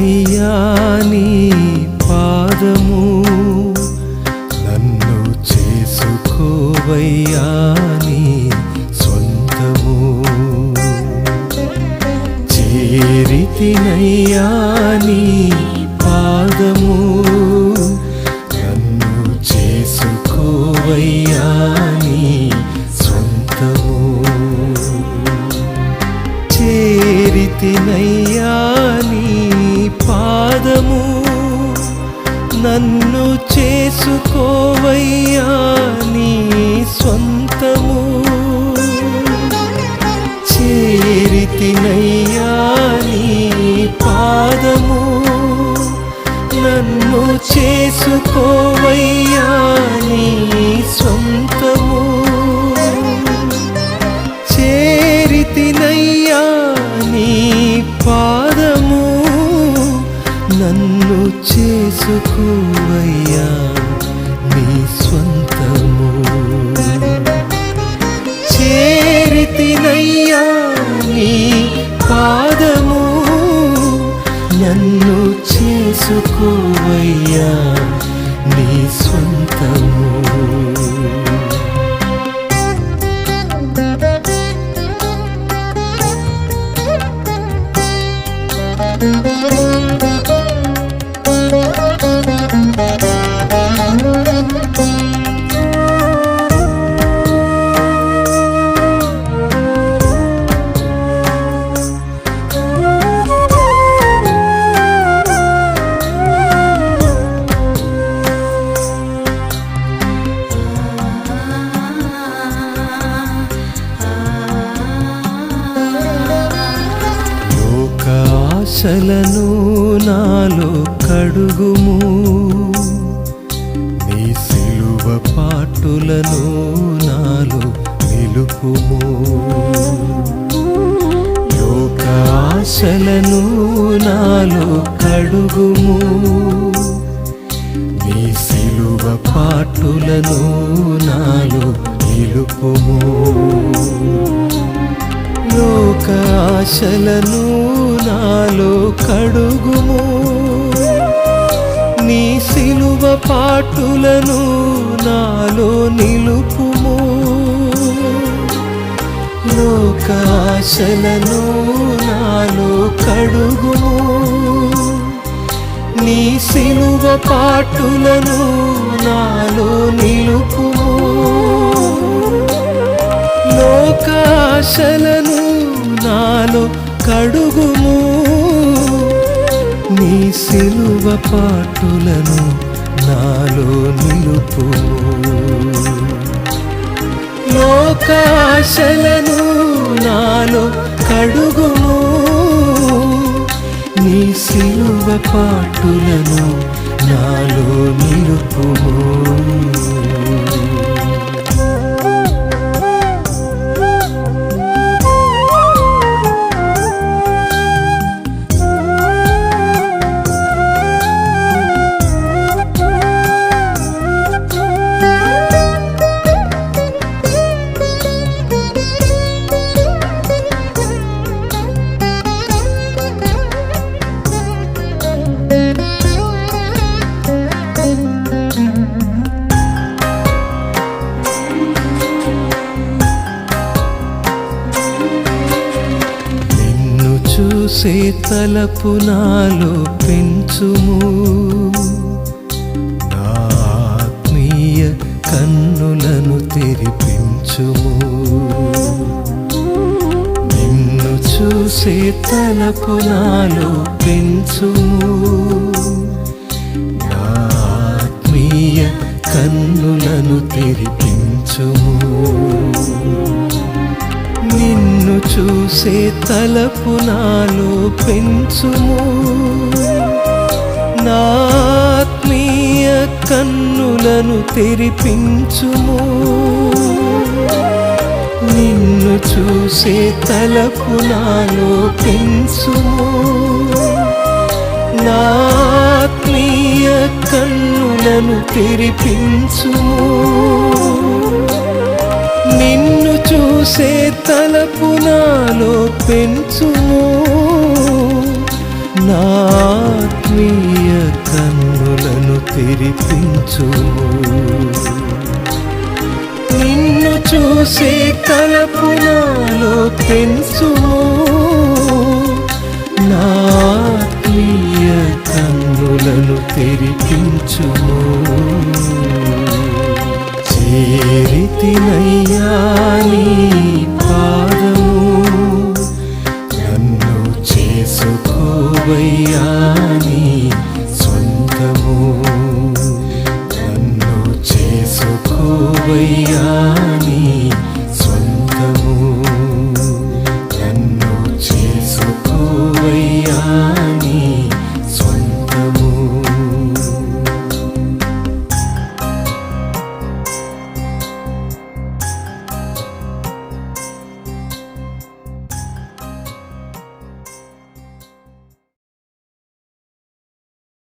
చేరితినయ్యా నీ పాదము నన్ను చేసుకోవయ్యా నీ సొంతము చేరితినయ్యా నీ పాదము నన్ను చేసుకోవయ్యా నీ సొంతము చేరితినయ్యా నీ పాదము నన్ను చేసుకోవయ్యా నీ సొంతము చేరితినయ్యా నీ పాదము నన్ను చేసుకోవయ్యా చేసుకోవయ్యా నీ స్వంతము. చేరితినయ్యా నీ పాదము. నన్ను చేసుకోవయ్యా నీ స్వంతము. ఆశలను నాలో కడుగుము. నీ సిలువ పాటులను నాలో నిలుపుము. లోక ఆశలను నాలో కడుగుము. నీ సిలువ పాటులను నాలో నిలుపుము. ఆశలను నాలో కడుగుము. నీ సిలువ పాటులను నాలో నిలుపుము. లోక ఆశలను నాలో కడుగుము. నీ సిలువ పాటులను నాలో నిలుపుము. లోకాశలను నాలో కడుగుము. నీ సిలువ పాటులను నాలో నిలుపు. లోకాశలను నాలో కడుగుము. నీ సిలువ పాటులను నాలో నిలుపుము. చూసే తలపు నాలో పెంచుము. నా ఆత్మీయ కన్నులను తెరిపించుము. నిన్ను చూసే తలపు నాలో పెంచుము. నా ఆత్మీయ కన్నులను తెరిపించుము. చూసే తలపు నాలో పెంచుము. నాత్మీయ కన్నులను తెరిపించుము. నిన్ను చూసే తలపు నాలో పెంచుము. నాత్మీయ కన్నులను తెరిపించుము. నిన్ను చూసే తలపు నాలో పెంచుము. నా ఆత్మీయ కన్నులను తెరిపించుము. నిన్ను చూసే తలపు నాలో పెంచుము. నా ఆత్మీయ కన్నులను తెరిపించుము. చేరితినయ్యా నీ